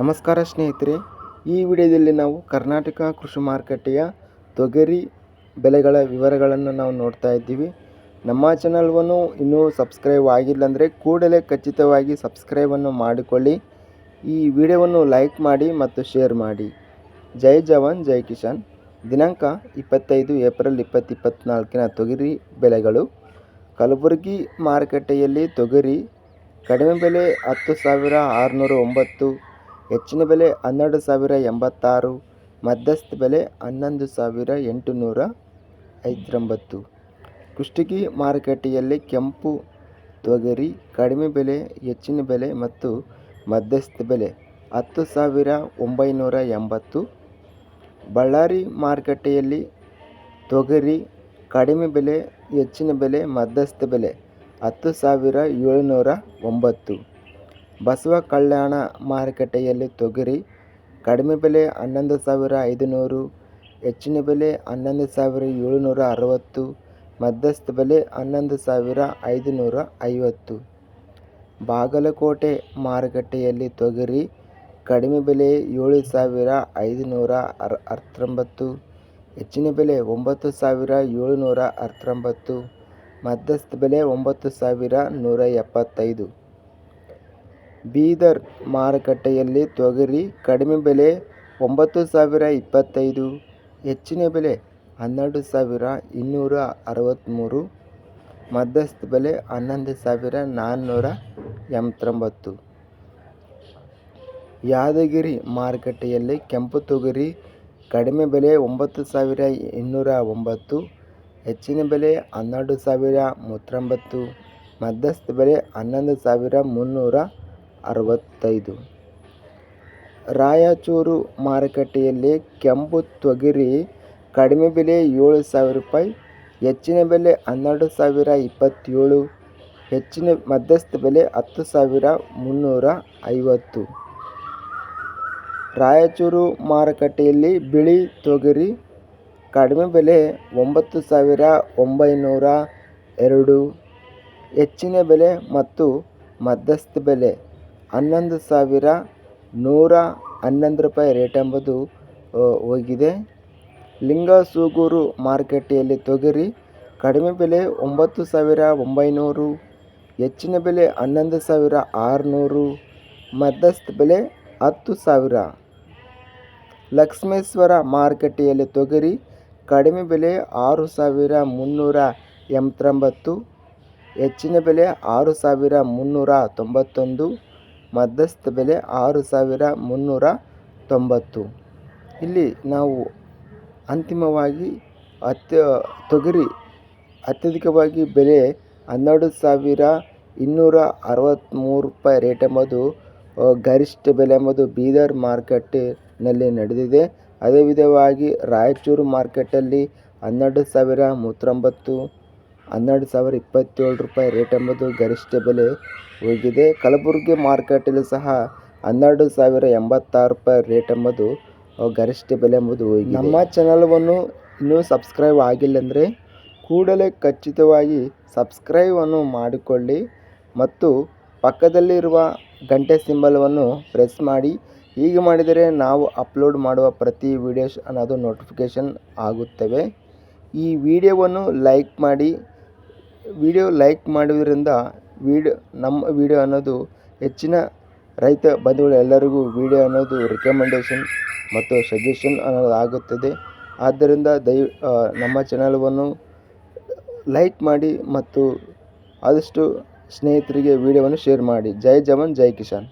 ನಮಸ್ಕಾರ ಸ್ನೇಹಿತರೆ, ಈ ವಿಡಿಯೋದಲ್ಲಿ ನಾವು ಕರ್ನಾಟಕ ಕೃಷಿ ಮಾರುಕಟ್ಟೆಯ ತೊಗರಿ ಬೆಲೆಗಳ ವಿವರಗಳನ್ನು ನಾವು ನೋಡ್ತಾ ಇದ್ದೀವಿ. ನಮ್ಮ ಚಾನಲ್ವನ್ನು ಇನ್ನೂ ಸಬ್ಸ್ಕ್ರೈಬ್ ಆಗಿಲ್ಲ ಅಂದರೆ ಕೂಡಲೇ ಖಚಿತವಾಗಿ ಸಬ್ಸ್ಕ್ರೈಬನ್ನು ಮಾಡಿಕೊಳ್ಳಿ. ಈ ವಿಡಿಯೋವನ್ನು ಲೈಕ್ ಮಾಡಿ ಮತ್ತು ಶೇರ್ ಮಾಡಿ. ಜೈ ಜವಾನ್, ಜೈ ಕಿಸಾನ್. ದಿನಾಂಕ ಇಪ್ಪತ್ತೈದು ಏಪ್ರಿಲ್ ಇಪ್ಪತ್ತು ಇಪ್ಪತ್ತ್ನಾಲ್ಕಿನ ತೊಗರಿ ಬೆಲೆಗಳು. ಕಲಬುರಗಿ ಮಾರುಕಟ್ಟೆಯಲ್ಲಿ ತೊಗರಿ ಕಡಿಮೆ ಬೆಲೆ ಹತ್ತು ಸಾವಿರ ಆರುನೂರ ಒಂಬತ್ತು ಹೆಚ್ಚಿನ ಬೆಲೆ ಹನ್ನೆರಡು ಸಾವಿರ ಎಂಬತ್ತಾರು, ಮಧ್ಯಸ್ಥ ಬೆಲೆ ಹನ್ನೊಂದು ಸಾವಿರ ಎಂಟುನೂರ ಐದರೊಂಬತ್ತು ಕುಷ್ಟಗಿ ಮಾರುಕಟ್ಟೆಯಲ್ಲಿ ಕೆಂಪು ತೊಗರಿ ಕಡಿಮೆ ಬೆಲೆ, ಹೆಚ್ಚಿನ ಬೆಲೆ ಮತ್ತು ಮಧ್ಯಸ್ಥ ಬೆಲೆ ಹತ್ತು ಸಾವಿರ ಒಂಬೈನೂರ ಎಂಬತ್ತು. ಬಳ್ಳಾರಿ ಮಾರುಕಟ್ಟೆಯಲ್ಲಿ ತೊಗರಿ ಕಡಿಮೆ ಬೆಲೆ, ಹೆಚ್ಚಿನ ಬೆಲೆ, ಮಧ್ಯಸ್ಥ ಬೆಲೆ ಹತ್ತು ಸಾವಿರ ಏಳುನೂರ ಒಂಬತ್ತು. ಬಸವ ಕಲ್ಯಾಣ ಮಾರುಕಟ್ಟೆಯಲ್ಲಿ ತೊಗರಿ, ಕಡಿಮೆ ಬೆಲೆ ಹನ್ನೊಂದು ಸಾವಿರ ಐದುನೂರು, ಹೆಚ್ಚಿನ ಬೆಲೆ ಹನ್ನೊಂದು ಸಾವಿರ ಏಳುನೂರ ಅರವತ್ತು, ಮಧ್ಯಸ್ಥ ಬೆಲೆ ಹನ್ನೊಂದು ಸಾವಿರ ಐದುನೂರ ಐವತ್ತು. ಬಾಗಲಕೋಟೆ ಮಾರುಕಟ್ಟೆಯಲ್ಲಿ ತೊಗರಿ, ಕಡಿಮೆ ಬೆಲೆ ಏಳು ಸಾವಿರ ಐದುನೂರ ಅರ ಹತ್ತೊಂಬತ್ತು ಹೆಚ್ಚಿನ ಬೆಲೆ ಒಂಬತ್ತು ಸಾವಿರ ಏಳುನೂರ ಹತ್ತೊಂಬತ್ತು ಮಧ್ಯಸ್ಥ ಬೆಲೆ ಒಂಬತ್ತು ಸಾವಿರ ನೂರ ಎಪ್ಪತ್ತೈದು. ಬೀದರ್ ಮಾರುಕಟ್ಟೆಯಲ್ಲಿ ತೊಗರಿ ಕಡಿಮೆ ಬೆಲೆ ಒಂಬತ್ತು ಸಾವಿರ ಇಪ್ಪತ್ತೈದು, ಹೆಚ್ಚಿನ ಬೆಲೆ ಹನ್ನೆರಡು ಸಾವಿರ ಇನ್ನೂರ ಅರವತ್ತ್ಮೂರು ಮಧ್ಯಸ್ಥ ಬೆಲೆ ಹನ್ನೊಂದು ಸಾವಿರ ನಾನ್ನೂರ ಎಂಬತ್ತೊಂಬತ್ತು. ಯಾದಗಿರಿ ಮಾರುಕಟ್ಟೆಯಲ್ಲಿ ಕೆಂಪು ತೊಗರಿ ಕಡಿಮೆ ಬೆಲೆ ಒಂಬತ್ತು ಸಾವಿರ ಇನ್ನೂರ ಒಂಬತ್ತು, ಹೆಚ್ಚಿನ ಬೆಲೆ ಹನ್ನೆರಡು ಸಾವಿರ ಮೂವತ್ತೊಂಬತ್ತು, ಮಧ್ಯಸ್ಥ ಬೆಲೆ ಹನ್ನೊಂದು ಸಾವಿರ ಮುನ್ನೂರ ಅರವತ್ತೈದು. ರಾಯಚೂರು ಮಾರುಕಟ್ಟೆಯಲ್ಲಿ ಕೆಂಪು ತೊಗರಿ ಕಡಿಮೆ ಬೆಲೆ ಏಳು ಸಾವಿರ ರೂಪಾಯಿ, ಹೆಚ್ಚಿನ ಬೆಲೆ ಹನ್ನೆರಡು ಸಾವಿರ ಇಪ್ಪತ್ತೇಳು, ಹೆಚ್ಚಿನ ಮಧ್ಯಸ್ಥ ಬೆಲೆ ಹತ್ತು ಸಾವಿರ ಮುನ್ನೂರ ಐವತ್ತು. ರಾಯಚೂರು ಮಾರುಕಟ್ಟೆಯಲ್ಲಿ ಬಿಳಿ ತೊಗರಿ ಕಡಿಮೆ ಬೆಲೆ ಒಂಬತ್ತು ಸಾವಿರ ಒಂಬೈನೂರ ಎರಡು, ಹೆಚ್ಚಿನ ಬೆಲೆ ಮತ್ತು ಮಧ್ಯಸ್ಥ ಬೆಲೆ ಹನ್ನೊಂದು ಸಾವಿರ ನೂರ ಹನ್ನೊಂದು ರೂಪಾಯಿ ರೇಟ್ ಎಂಬುದು ಹೋಗಿದೆ. ಲಿಂಗಸೂಗೂರು ಮಾರುಕಟ್ಟೆಯಲ್ಲಿ ತೊಗರಿ ಕಡಿಮೆ ಬೆಲೆ ಒಂಬತ್ತು ಸಾವಿರ ಒಂಬೈನೂರು, ಹೆಚ್ಚಿನ ಬೆಲೆ ಹನ್ನೊಂದು ಸಾವಿರ ಆರುನೂರು, ಮಧ್ಯಸ್ಥ ಬೆಲೆ ಹತ್ತು ಸಾವಿರ. ಲಕ್ಷ್ಮೇಶ್ವರ ಮಾರುಕಟ್ಟೆಯಲ್ಲಿ ತೊಗರಿ ಕಡಿಮೆ ಬೆಲೆ ಆರು ಸಾವಿರ ಮುನ್ನೂರ ಎಂಬತ್ತೊಂಬತ್ತು, ಹೆಚ್ಚಿನ ಬೆಲೆ ಆರು ಸಾವಿರ ಮುನ್ನೂರ ತೊಂಬತ್ತೊಂದು ಮಧ್ಯಸ್ಥ ಬೆಲೆ ಆರು ಸಾವಿರ ಮುನ್ನೂರ ತೊಂಬತ್ತು. ಇಲ್ಲಿ ನಾವು ಅಂತಿಮವಾಗಿ ಅತ್ಯ, ತೊಗರಿ ಅತ್ಯಧಿಕವಾಗಿ ಬೆಲೆ ಹನ್ನೆರಡು ಸಾವಿರ ಇನ್ನೂರ ಅರವತ್ತ್ಮೂರು ರೂಪಾಯಿ ರೇಟ್ ಎಂಬುದು ಗರಿಷ್ಠ ಬೆಲೆ ಎಂಬುದು ಬೀದರ್ ಮಾರ್ಕೆಟಿನಲ್ಲಿ ನಡೆದಿದೆ. ಅದೇ ವಿಧವಾಗಿ ರಾಯಚೂರು ಮಾರ್ಕೆಟಲ್ಲಿ ಹನ್ನೆರಡು ಸಾವಿರ ಮೂವತ್ತೊಂಬತ್ತು ಹನ್ನೆರಡು ಸಾವಿರ ಇಪ್ಪತ್ತೇಳು ರೂಪಾಯಿ ರೇಟ್ ಎಂಬುದು ಗರಿಷ್ಠ ಬೆಲೆ ಹೋಗಿದೆ ಕಲಬುರಗಿ ಮಾರ್ಕೆಟಲ್ಲೂ ಸಹ ಹನ್ನೆರಡು ಸಾವಿರ ಎಂಬತ್ತಾರು ರೂಪಾಯಿ ರೇಟ್ ಎಂಬುದು ಗರಿಷ್ಠ ಬೆಲೆ ಎಂಬುದು ಹೋಗಿದೆ ನಮ್ಮ ಚಾನಲ್ವನ್ನು ಇನ್ನೂ ಸಬ್ಸ್ಕ್ರೈಬ್ ಆಗಿಲ್ಲ ಅಂದರೆ ಕೂಡಲೇ ಖಚಿತವಾಗಿ ಸಬ್ಸ್ಕ್ರೈಬನ್ನು ಮಾಡಿಕೊಳ್ಳಿ ಮತ್ತು ಪಕ್ಕದಲ್ಲಿರುವ ಗಂಟೆ ಸಿಂಬಲವನ್ನು ಪ್ರೆಸ್ ಮಾಡಿ. ಹೀಗೆ ಮಾಡಿದರೆ ನಾವು ಅಪ್ಲೋಡ್ ಮಾಡುವ ಪ್ರತಿ ವಿಡಿಯೋಸ್ ಅನ್ನೋದು ನೋಟಿಫಿಕೇಷನ್ ಆಗುತ್ತವೆ. ಈ ವಿಡಿಯೋವನ್ನು ಲೈಕ್ ಮಾಡಿ ವಿಡಿಯೋ ಲೈಕ್ ಮಾಡುವುದರಿಂದ ವಿಡಿಯೋ ನಮ್ಮ ವಿಡಿಯೋ ಅನ್ನೋದು ಹೆಚ್ಚಿನ ರೈತ ಬಂಧುಗಳು ಎಲ್ಲರಿಗೂ ವಿಡಿಯೋ ಅನ್ನೋದು ರಿಕಮೆಂಡೇಷನ್ ಮತ್ತು ಸಜೆಷನ್ ಅನ್ನೋದು ಆಗುತ್ತದೆ ಆದ್ದರಿಂದ ದಯ ನಮ್ಮ ಚಾನಲ್ವನ್ನು ಲೈಕ್ ಮಾಡಿ ಮತ್ತು ಆದಷ್ಟು ಸ್ನೇಹಿತರಿಗೆ ವಿಡಿಯೋವನ್ನು ಶೇರ್ ಮಾಡಿ. ಜೈ ಜವಾನ್, ಜೈ ಕಿಸಾನ್.